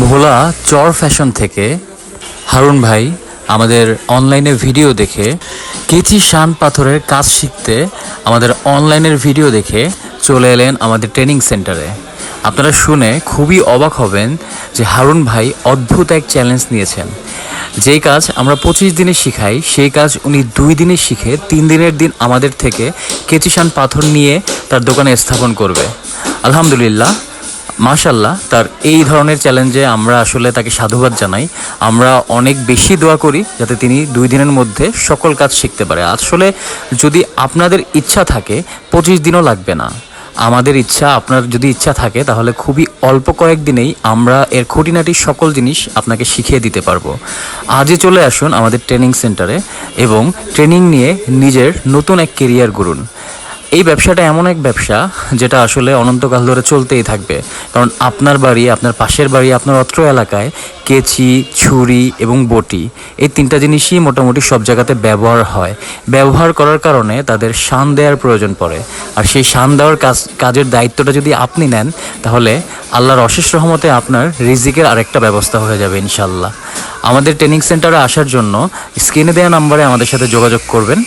ভোলা চর fashion থেকে হারুন ভাই আমাদের অনলাইনে ভিডিও দেখে কেচি শান পাথরের কাজ শিখতে আমাদের অনলাইনের ভিডিও দেখে চলে এলেন আমাদের ট্রেনিং সেন্টারে। আপনারা শুনে খুবই অবাক হবেন যে হারুন ভাই অদ্ভুত এক চ্যালেঞ্জ নিয়েছেন। যেই কাজ আমরা পঁচিশ দিনে শিখাই, সেই কাজ উনি দুই দিনে শিখে তিন দিনের দিন আমাদের থেকে কেচিশান পাথর নিয়ে তার দোকানে স্থাপন করবে। আলহামদুলিল্লাহ মাশাল্লাহ তার এই ধরনের চ্যালেঞ্জে আমরা আসলে তাকে সাধুবাদ জানাই। আমরা অনেক বেশি দোয়া করি যাতে তিনি দুই দিনের মধ্যে সকল কাজ শিখতে পারে। আসলে যদি আপনাদের ইচ্ছা থাকে, পঁচিশ দিনও লাগবে না। আমাদের ইচ্ছা, আপনার যদি ইচ্ছা থাকে, তাহলে খুবই অল্প কয়েক দিনেই আমরা এর খুঁটিনাটি সকল জিনিস আপনাকে শিখিয়ে দিতে পারব। আজই চলে আসুন আমাদের ট্রেনিং সেন্টারে এবং ট্রেনিং নিয়ে নিজের নতুন এক কেরিয়ার গড়ুন। এই ব্যবসাটা এমন এক ব্যবসা যেটা আসলে অনন্তকাল ধরে চলতেই থাকবে। কারণ আপনার বাড়ি, আপনার পাশের বাড়ি, আপনার অত্র এলাকায় কেচি, ছুরি এবং বটি এই তিনটা জিনিসই মোটামুটি সব জায়গাতে ব্যবহার হয়। ব্যবহার করার কারণে তাদের শান দেওয়ার প্রয়োজন পড়ে। আর সেই শান দেওয়ার কাজ, কাজের দায়িত্বটা যদি আপনি নেন, তাহলে আল্লাহর অশেষ রহমতে আপনার রিজিকের আরেকটা ব্যবস্থা হয়ে যাবে ইনশাল্লাহ আমাদের ট্রেনিং সেন্টারে আসার জন্য স্ক্রিনে দেওয়া নাম্বারে আমাদের সাথে যোগাযোগ করবেন।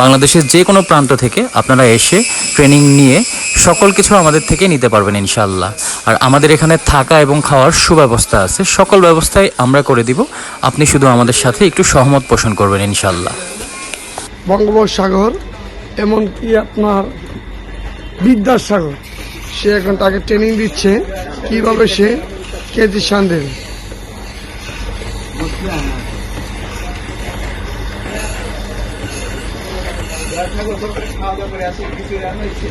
বাংলাদেশের যে কোনো প্রান্ত থেকে আপনারা এসে ট্রেনিং নিয়ে সকল কিছু আমাদের থেকে নিতে পারবেন ইনশাল্লাহ আর আমাদের এখানে থাকা এবং খাওয়ার সুব্যবস্থা আছে। সকল ব্যবস্থাই আমরা করে দিব। আপনি শুধু আমাদের সাথে একটু সহমত পোষণ করবেন ইনশাল্লাহ বঙ্গোপসাগর, এমনকি আপনার বিদ্যাসাগর, সে এখন তাকে ট্রেনিং দিচ্ছে। কীভাবে সে কেজি শান দেবে? খাওয়া দাওয়া করে আসি কিছু রান্না হয়েছে